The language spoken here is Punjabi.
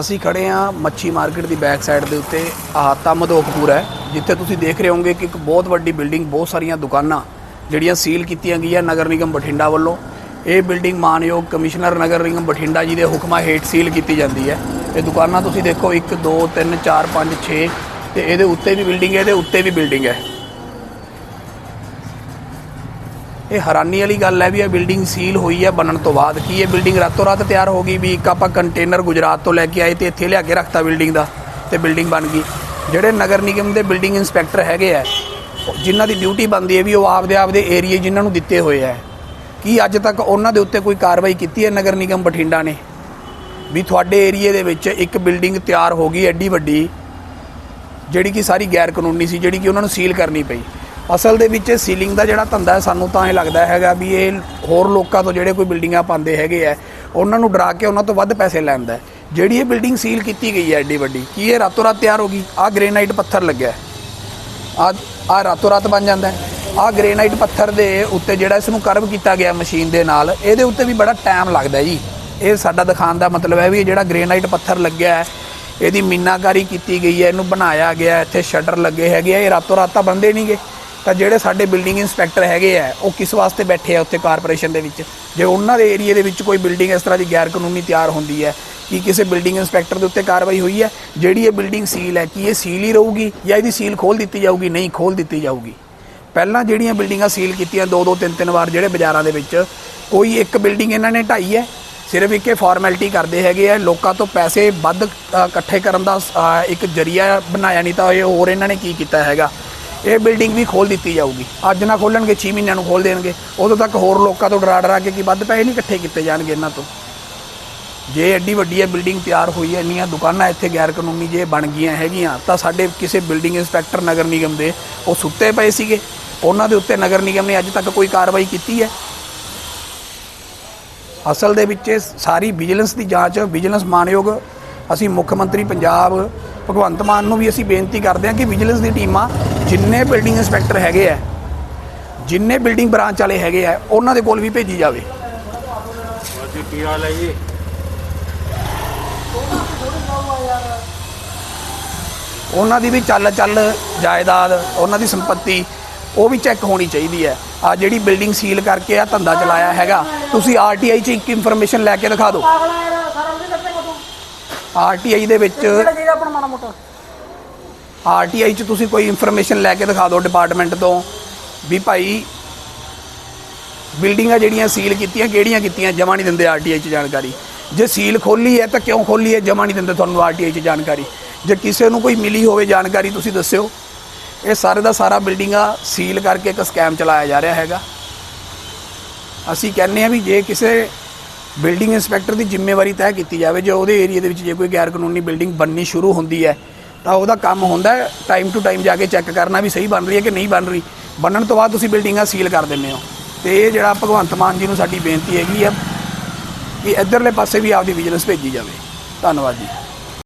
ਅਸੀਂ ਖੜੇ ਆ ਮੱਛੀ ਮਾਰਕੀਟ ਦੀ ਬੈਕ ਸਾਈਡ ਦੇ ਉੱਤੇ। ਆਹ ਤਮਦੋਖਪੁਰ ਹੈ, ਜਿੱਥੇ ਤੁਸੀਂ ਦੇਖ ਰਹੇ ਹੋਵੋਗੇ ਕਿ ਇੱਕ ਬਹੁਤ ਵੱਡੀ ਬਿਲਡਿੰਗ ਬਹੁਤ ਸਾਰੀਆਂ ਦੁਕਾਨਾਂ ਜਿਹੜੀਆਂ ਸੀਲ ਕੀਤੀਆਂ ਗਈਆਂ ਨਗਰ ਨਿਗਮ ਬਠਿੰਡਾ ਵੱਲੋਂ। ਇਹ ਬਿਲਡਿੰਗ ਮਾਨਯੋਗ ਕਮਿਸ਼ਨਰ ਨਗਰ ਨਿਗਮ ਬਠਿੰਡਾ ਜੀ ਦੇ ਹੁਕਮਾਂ ਹੇਠ ਸੀਲ ਕੀਤੀ ਜਾਂਦੀ ਹੈ। ਇਹ ਦੁਕਾਨਾਂ ਤੁਸੀਂ ਦੇਖੋ 1 2 3 4 5 6 ਤੇ ਇਹਦੇ ਉੱਤੇ ਵੀ ਬਿਲਡਿੰਗ ਹੈ, ਇਹਦੇ ਉੱਤੇ ਵੀ ਬਿਲਡਿੰਗ ਹੈ। ਇਹ ਹੈਰਾਨੀ ਵਾਲੀ ਗੱਲ ਹੈ ਵੀ ਇਹ ਬਿਲਡਿੰਗ ਸੀਲ ਹੋਈ ਹੈ, ਬਣਨ ਤੋਂ ਬਾਅਦ ਕੀ ਇਹ ਬਿਲਡਿੰਗ ਰਾਤੋਂ ਰਾਤ ਤਿਆਰ ਹੋ ਗਈ ਵੀ ਇੱਕ ਆਪਾਂ ਕੰਟੇਨਰ ਗੁਜਰਾਤ ਤੋਂ ਲੈ ਕੇ ਆਏ ਤੇ ਇੱਥੇ ਲਿਆ ਕੇ ਰੱਖਤਾ ਬਿਲਡਿੰਗ ਦਾ ਤੇ ਬਿਲਡਿੰਗ ਬਣ ਗਈ। ਜਿਹੜੇ ਨਗਰ ਨਿਗਮ ਦੇ ਬਿਲਡਿੰਗ ਇਨਸਪੈਕਟਰ ਹੈਗੇ ਆ, ਜਿਨ੍ਹਾਂ ਦੀ ਡਿਊਟੀ ਬਣਦੀ ਹੈ ਵੀ ਉਹ ਆਪਦੇ ਆਪਦੇ ਏਰੀਏ ਜਿਨ੍ਹਾਂ ਨੂੰ ਦਿੱਤੇ ਹੋਏ ਆ। ਕੀ ਅੱਜ ਤੱਕ ਉਹਨਾਂ ਦੇ ਉੱਤੇ ਕੋਈ ਕਾਰਵਾਈ ਕੀਤੀ ਹੈ ਨਗਰ ਨਿਗਮ ਬਠਿੰਡਾ ਨੇ? ਵੀ ਤੁਹਾਡੇ ਏਰੀਏ ਦੇ ਵਿੱਚ ਇੱਕ ਬਿਲਡਿੰਗ ਤਿਆਰ ਹੋ ਗਈ ਐਡੀ ਵੱਡੀ, ਜਿਹੜੀ ਕਿ ਸਾਰੀ ਗੈਰ ਕਾਨੂੰਨੀ ਸੀ, ਜਿਹੜੀ ਕਿ ਉਹਨਾਂ ਨੂੰ ਸੀਲ ਕਰਨੀ ਪਈ। ਅਸਲ ਦੇ ਵਿੱਚ ਸੀਲਿੰਗ ਦਾ ਜਿਹੜਾ ਧੰਦਾ ਹੈ, ਸਾਨੂੰ ਤਾਂ ਇਹ ਲੱਗਦਾ ਹੈਗਾ ਵੀ ਇਹ ਹੋਰ ਲੋਕਾਂ ਤੋਂ ਜਿਹੜੇ ਕੋਈ ਬਿਲਡਿੰਗਾਂ ਪਾਉਂਦੇ ਹੈਗੇ ਆ, ਉਹਨਾਂ ਨੂੰ ਡਰਾ ਕੇ ਉਹਨਾਂ ਤੋਂ ਵੱਧ ਪੈਸੇ ਲੈਂਦਾ ਜਿਹੜੀ ਇਹ ਬਿਲਡਿੰਗ ਸੀਲ ਕੀਤੀ ਗਈ ਹੈ ਐਡੀ ਵੱਡੀ, ਕੀ ਇਹ ਰਾਤੋਂ ਰਾਤ ਤਿਆਰ ਹੋ ਗਈ? ਆਹ ਗ੍ਰੇਨਾਈਟ ਪੱਥਰ ਲੱਗਿਆ ਆ ਆ ਰਾਤੋਂ ਰਾਤ ਬਣ ਜਾਂਦਾ ਹੈ। ਆ ਗ੍ਰੇਨਾਈਟ ਪੱਥਰ ਦੇ ਉੱਤੇ ਜਿਹੜਾ ਇਸ ਨੂੰ ਕਰਵ ਕੀਤਾ ਗਿਆ ਮਸ਼ੀਨ ਦੇ ਨਾਲ, ਇਹਦੇ ਉੱਤੇ ਵੀ ਬੜਾ ਟਾਈਮ ਲੱਗਦਾ ਜੀ। ਇਹ ਸਾਡਾ ਦਿਖਾਉਣ ਦਾ ਮਤਲਬ ਹੈ ਵੀ ਇਹ ਜਿਹੜਾ ਗ੍ਰੇਨਾਈਟ ਪੱਥਰ ਲੱਗਿਆ ਹੈ, ਇਹਦੀ ਮੀਨਾਕਾਰੀ ਕੀਤੀ ਗਈ ਹੈ, ਇਹਨੂੰ ਬਣਾਇਆ ਗਿਆ ਇੱਥੇ ਸ਼ਟਰ ਲੱਗੇ ਹੈਗੇ ਆ, ਇਹ ਰਾਤੋਂ ਰਾਤ ਤਾਂ ਬੰਦੇ ਨਹੀਂਗੇ ਤਾਂ ਜਿਹੜੇ ਸਾਡੇ ਬਿਲਡਿੰਗ ਇਨਸਪੈਕਟਰ ਹੈਗੇ ਆ, ਉਹ ਕਿਸ ਵਾਸਤੇ ਬੈਠੇ ਆ ਉੱਥੇ ਕਾਰਪੋਰੇਸ਼ਨ ਦੇ ਵਿੱਚ? ਜੇ ਉਹਨਾਂ ਦੇ ਏਰੀਆ ਦੇ ਵਿੱਚ ਕੋਈ ਬਿਲਡਿੰਗ ਇਸ ਤਰ੍ਹਾਂ ਦੀ ਗੈਰ ਕਾਨੂੰਨੀ ਤਿਆਰ ਹੁੰਦੀ ਹੈ, ਕਿ ਕਿਸੇ ਬਿਲਡਿੰਗ ਇਨਸਪੈਕਟਰ ਦੇ ਉੱਤੇ ਕਾਰਵਾਈ ਹੋਈ ਹੈ? ਜਿਹੜੀ ਇਹ ਬਿਲਡਿੰਗ ਸੀਲ ਹੈ, ਕਿ ਇਹ ਸੀਲ ਹੀ ਰਹੂਗੀ ਜਾਂ ਇਹਦੀ ਸੀਲ ਖੋਲ ਦਿੱਤੀ ਜਾਊਗੀ? ਨਹੀਂ ਖੋਲ ਦਿੱਤੀ ਜਾਊਗੀ। ਪਹਿਲਾਂ ਜਿਹੜੀਆਂ ਬਿਲਡਿੰਗਾਂ ਸੀਲ ਕੀਤੀਆਂ ਦੋ ਦੋ ਤਿੰਨ ਤਿੰਨ ਵਾਰ ਜਿਹੜੇ ਬਾਜ਼ਾਰਾਂ ਦੇ ਵਿੱਚ, ਕੋਈ ਇੱਕ ਬਿਲਡਿੰਗ ਇਹਨਾਂ ਨੇ ਢਾਈ ਹੈ, ਸਿਰਫ ਇੱਕ ਇਹ ਫਾਰਮੈਲਿਟੀ ਕਰਦੇ ਹੈਗੇ ਆ, ਲੋਕਾਂ ਤੋਂ ਪੈਸੇ ਵੱਧ ਇਕੱਠੇ ਕਰਨ ਦਾ ਇੱਕ ਜਰੀਆ ਬਣਾਇਆ, ਨਹੀਂ ਤਾਂ ਇਹ ਹੋਰ ਇਹਨਾਂ ਨੇ ਕੀ ਕੀਤਾ ਹੈਗਾ? ਇਹ ਬਿਲਡਿੰਗ ਵੀ ਖੋਲ ਦਿੱਤੀ ਜਾਊਗੀ। ਅੱਜ ਨਾ ਖੋਲਣਗੇ 6 ਮਹੀਨਿਆਂ ਨੂੰ ਖੋਲ ਦੇਣਗੇ। ਉਦੋਂ ਤੱਕ ਹੋਰ ਲੋਕਾਂ ਤੋਂ ਡਰਾ ਡਰਾ ਕੇ ਕਿ ਵੱਧ ਪੈਸੇ ਨਹੀਂ ਇਕੱਠੇ ਕੀਤੇ ਜਾਣਗੇ ਇਹਨਾਂ ਤੋਂ। ਜੇ ਐਡੀ ਵੱਡੀ ਹੈ ਬਿਲਡਿੰਗ ਤਿਆਰ ਹੋਈ ਹੈ, ਇੰਨੀਆਂ ਦੁਕਾਨਾਂ ਇੱਥੇ ਗੈਰ ਕਾਨੂੰਨੀ ਜੇ ਬਣ ਗਈਆਂ ਹੈਗੀਆਂ, ਤਾਂ ਸਾਡੇ ਕਿਸੇ ਬਿਲਡਿੰਗ ਇੰਸਪੈਕਟਰ ਨਗਰ ਨਿਗਮ ਦੇ ਉਹ ਸੁੱਤੇ ਪਏ ਸੀਗੇ। ਉਹਨਾਂ ਦੇ ਉੱਤੇ ਨਗਰ ਨਿਗਮ ਨੇ ਅੱਜ ਤੱਕ ਕੋਈ ਕਾਰਵਾਈ ਕੀਤੀ ਹੈ? ਅਸਲ ਦੇ ਵਿੱਚ ਸਾਰੀ ਵਿਜੀਲੈਂਸ ਦੀ ਜਾਂਚ ਵਿਜੀਲੈਂਸ ਮਾਨਯੋਗ ਅਸੀਂ ਮੁੱਖ ਮੰਤਰੀ ਪੰਜਾਬ ਭਗਵੰਤ ਮਾਨ ਨੂੰ ਵੀ ਅਸੀਂ ਬੇਨਤੀ ਕਰਦੇ ਹਾਂ ਕਿ ਵਿਜੀਲੈਂਸ ਦੀ ਟੀਮਾਂ ਜਿੰਨੇ ਬਿਲਡਿੰਗ ਇੰਸਪੈਕਟਰ ਹੈਗੇ ਆ ਜਿੰਨੇ ਬਿਲਡਿੰਗ ਬ੍ਰਾਂਚ ਵਾਲੇ ਹੈਗੇ ਆ ਉਹਨਾਂ ਦੇ ਕੋਲ ਵੀ ਭੇਜੀ ਜਾਵੇ। ਜੀ ਕੀ ਹਾਲ ਹੈ ਜੀ? ਉਹਨਾਂ ਦੀ ਵੀ ਚੱਲ ਚੱਲ ਜਾਇਦਾਦ ਉਹਨਾਂ ਦੀ ਸੰਪਤੀ ਉਹ ਵੀ ਚੈੱਕ ਹੋਣੀ ਚਾਹੀਦੀ ਹੈ। ਆ ਜਿਹੜੀ ਬਿਲਡਿੰਗ ਸੀਲ ਕਰਕੇ ਆ ਧੰਦਾ ਚਲਾਇਆ ਹੈਗਾ ਤੁਸੀਂ ਆਰਟੀਆਈ 'ਚ ਇੱਕ ਇਨਫੋਰਮੇਸ਼ਨ ਲੈ ਕੇ ਦਿਖਾ ਦਿਓ। ਆਰਟੀਆਈ ਦੇ ਵਿੱਚ ਆਪਣਾ ਮਾੜਾ ਮੋਟਾ। ਆਰਟੀਆਈ 'ਚ ਤੁਸੀਂ ਕੋਈ ਇਨਫੋਰਮੇਸ਼ਨ ਲੈ ਕੇ ਦਿਖਾ ਦਿਓ ਡਿਪਾਰਟਮੈਂਟ ਤੋਂ ਵੀ ਭਾਈ ਬਿਲਡਿੰਗਾਂ ਜਿਹੜੀਆਂ ਸੀਲ ਕੀਤੀਆਂ ਕਿਹੜੀਆਂ ਕੀਤੀਆਂ ਜਮਾ ਨਹੀਂ ਦਿੰਦੇ ਆਰਟੀਆਈ 'ਚ ਜਾਣਕਾਰੀ। ਜੇ ਸੀਲ ਖੋਲੀ ਹੈ ਤਾਂ ਕਿਉਂ ਖੋਲੀ ਹੈ ਜਮਾ ਨਹੀਂ ਦਿੰਦੇ ਤੁਹਾਨੂੰ ਆਰਟੀਆਈ 'ਚ ਜਾਣਕਾਰੀ। ਜੇ ਕਿਸੇ ਨੂੰ ਕੋਈ ਮਿਲੀ ਹੋਵੇ ਜਾਣਕਾਰੀ ਤੁਸੀਂ ਦੱਸਿਓ। ਇਹ ਸਾਰੇ ਦਾ ਸਾਰਾ ਬਿਲਡਿੰਗਾਂ ਸੀਲ ਕਰਕੇ ਇੱਕ ਸਕੈਮ ਚਲਾਇਆ ਜਾ ਰਿਹਾ ਹੈਗਾ। ਅਸੀਂ ਕਹਿੰਦੇ ਆ ਵੀ ਜੇ ਕਿਸੇ ਬਿਲਡਿੰਗ ਇੰਸਪੈਕਟਰ ਦੀ ਜ਼ਿੰਮੇਵਾਰੀ ਤੈਅ ਕੀਤੀ ਜਾਵੇ। ਜੇ ਉਹਦੇ ਏਰੀਆ ਦੇ ਵਿੱਚ ਜੇ ਕੋਈ ਗੈਰ ਕਾਨੂੰਨੀ ਬਿਲਡਿੰਗ ਬਣਨੀ ਸ਼ੁਰੂ ਹੁੰਦੀ ਹੈ, ਤਾਂ ਉਹਦਾ ਕੰਮ ਹੁੰਦਾ ਟਾਈਮ ਟੂ ਟਾਈਮ ਜਾ ਕੇ ਚੈੱਕ ਕਰਨਾ ਵੀ ਸਹੀ ਬਣ ਰਹੀ ਹੈ ਕਿ ਨਹੀਂ ਬਣ ਰਹੀ। ਬਣਨ ਤੋਂ ਬਾਅਦ ਤੁਸੀਂ ਬਿਲਡਿੰਗਾਂ ਸੀਲ ਕਰ ਦਿੰਦੇ ਹੋ। ਤੇ ਇਹ ਜਿਹੜਾ ਭਗਵੰਤ ਮਾਨ ਜੀ ਨੂੰ ਸਾਡੀ ਬੇਨਤੀ ਹੈਗੀ ਹੈ ਕਿ ਇਧਰਲੇ ਪਾਸੇ ਵੀ ਆਪਦੀ ਵਿਜੀਲੈਂਸ ਭੇਜੀ ਜਾਵੇ। ਧੰਨਵਾਦ ਜੀ।